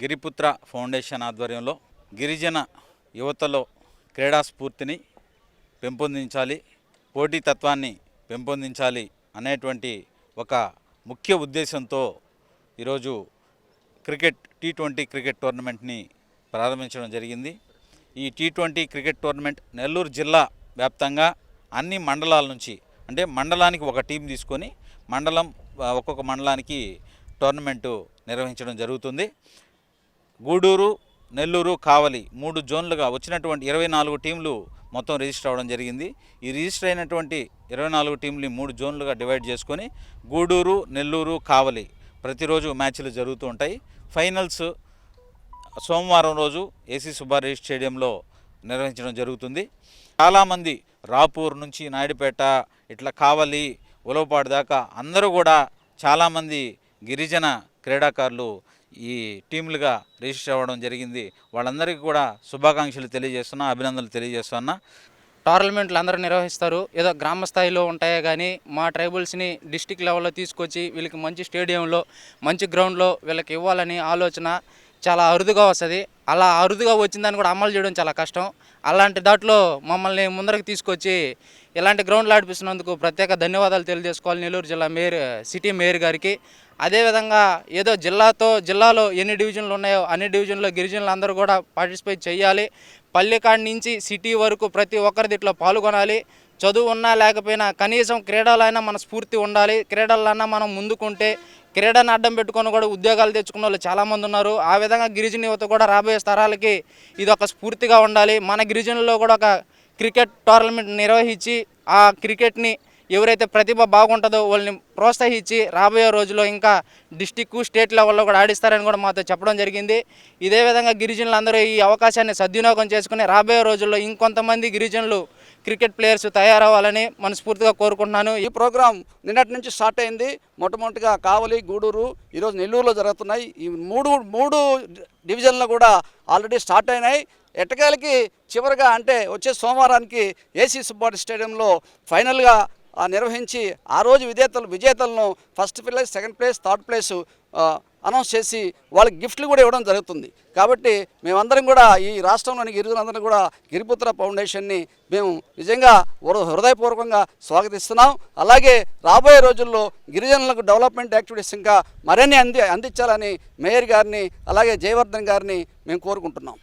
గిరిపుత్ర foundation ఆధ్వర్యంలో గిరిజన యువతలో క్రీడా స్ఫూర్తిని పెంపొందించాలి పోటీతత్వాన్ని పెంపొందించాలి అనేటువంటి ఒక ముఖ్య ఉద్దేశంతో ఈరోజు క్రికెట్ టీ ట్వంటీ క్రికెట్ టోర్నమెంట్ని ప్రారంభించడం జరిగింది. ఈ T twenty cricket tournament Nellore జిల్లా వ్యాప్తంగా అన్ని మండలాల నుంచి అంటే మండలానికి ఒక టీం తీసుకొని మండలం ఒక్కొక్క మండలానికి టోర్నమెంటు నిర్వహించడం జరుగుతుంది. గూడూరు నెల్లూరు కావలి మూడు జోన్లుగా వచ్చినటువంటి ఇరవై నాలుగు టీంలు మొత్తం రిజిస్టర్ అవ్వడం జరిగింది. ఈ రిజిస్టర్ అయినటువంటి ఇరవై నాలుగు టీంలు మూడు జోన్లుగా డివైడ్ చేసుకొని గూడూరు నెల్లూరు కావలి ప్రతిరోజు మ్యాచ్లు జరుగుతూ ఉంటాయి. ఫైనల్స్ సోమవారం రోజు ఏసీ సుబ్బారెడ్డి స్టేడియంలో నిర్వహించడం జరుగుతుంది. చాలామంది రాపూర్ నుంచి నాయుడుపేట ఇట్లా కావలి ఉలవపాడు దాకా అందరూ కూడా చాలామంది గిరిజన క్రీడాకారులు ఈ టీంలుగా రిజిస్టర్ అవ్వడం జరిగింది. వాళ్ళందరికీ కూడా శుభాకాంక్షలు తెలియజేస్తున్నా అభినందనలు తెలియజేస్తున్నా. టోర్నమెంట్లు అందరూ నిర్వహిస్తారు. ఏదో గ్రామ స్థాయిలో ఉంటాయే కానీ మా ట్రైబల్స్ని డిస్టిక్ లెవెల్లో తీసుకొచ్చి వీళ్ళకి మంచి స్టేడియంలో మంచి గ్రౌండ్లో వీళ్ళకి ఇవ్వాలని ఆలోచన చాలా అరుదుగా వస్తుంది. అలా అరుదుగా వచ్చిందని కూడా అమలు చేయడం చాలా కష్టం. అలాంటి దాంట్లో మమ్మల్ని ముందరకు తీసుకొచ్చి ఇలాంటి గ్రౌండ్లు ఆడిపిస్తున్నందుకు ప్రత్యేక ధన్యవాదాలు తెలియజేసుకోవాలి నెల్లూరు జిల్లా మేయర్ సిటీ మేయర్ గారికి. అదేవిధంగా ఏదో జిల్లాతో జిల్లాలో ఎన్ని డివిజన్లు ఉన్నాయో అన్ని డివిజన్లో గిరిజనులు అందరూ కూడా పార్టిసిపేట్ చేయాలి. పల్లెకాడి నుంచి సిటీ వరకు ప్రతి ఒక్కరి దీంట్లో పాల్గొనాలి. చదువు ఉన్నా లేకపోయినా కనీసం క్రీడలైనా మన స్ఫూర్తి ఉండాలి. క్రీడలన్నా మనం ముందుకుంటే క్రీడను అడ్డం పెట్టుకొని కూడా ఉద్యోగాలు తెచ్చుకున్న వాళ్ళు చాలామంది ఉన్నారు. ఆ విధంగా గిరిజన యువత కూడా రాబోయే తరాలకి ఇది ఒక స్ఫూర్తిగా ఉండాలి. మన గిరిజనుల్లో కూడా ఒక క్రికెట్ టోర్నమెంట్ నిర్వహించి ఆ క్రికెట్ని ఎవరైతే ప్రతిభ బాగుంటుందో వాళ్ళని ప్రోత్సహించి రాబోయే రోజుల్లో ఇంకా డిస్టిక్ స్టేట్ లెవెల్లో కూడా ఆడిస్తారని కూడా మాతో చెప్పడం జరిగింది. ఇదే విధంగా గిరిజనులు అందరూ ఈ అవకాశాన్ని సద్వినియోగం చేసుకుని రాబోయే రోజుల్లో ఇంకొంతమంది గిరిజనులు క్రికెట్ ప్లేయర్స్ తయారవ్వాలని మనస్ఫూర్తిగా కోరుకుంటున్నాను. ఈ ప్రోగ్రాం నిన్నటి నుంచి స్టార్ట్ అయింది. మొట్టమొదటిగా కావలి గూడూరు ఈరోజు నెల్లూరులో జరుగుతున్నాయి. ఈ మూడు మూడు డివిజన్లు కూడా ఆల్రెడీ స్టార్ట్ అయినాయి. ఎట్టకాలకి చివరిగా అంటే వచ్చే సోమవారానికి ఏసీ సుబ్బారెడ్డి స్టేడియంలో ఫైనల్గా నిర్వహించి ఆ రోజు విజేతలు విజేతలను first place second place third place announce చేసి వాళ్ళకి గిఫ్ట్లు కూడా ఇవ్వడం జరుగుతుంది. కాబట్టి మేమందరం కూడా ఈ రాష్ట్రంలోని గిరిజనులందరం కూడా గిరిపుత్ర ఫౌండేషన్ని మేము నిజంగా హృదయపూర్వకంగా స్వాగతిస్తున్నాం. అలాగే రాబోయే రోజుల్లో గిరిజనులకు డెవలప్మెంట్ యాక్టివిటీస్ ఇంకా మరిన్ని అంది అందించాలని మేయర్ గారిని అలాగే జయవర్ధన్ గారిని మేము కోరుకుంటున్నాం.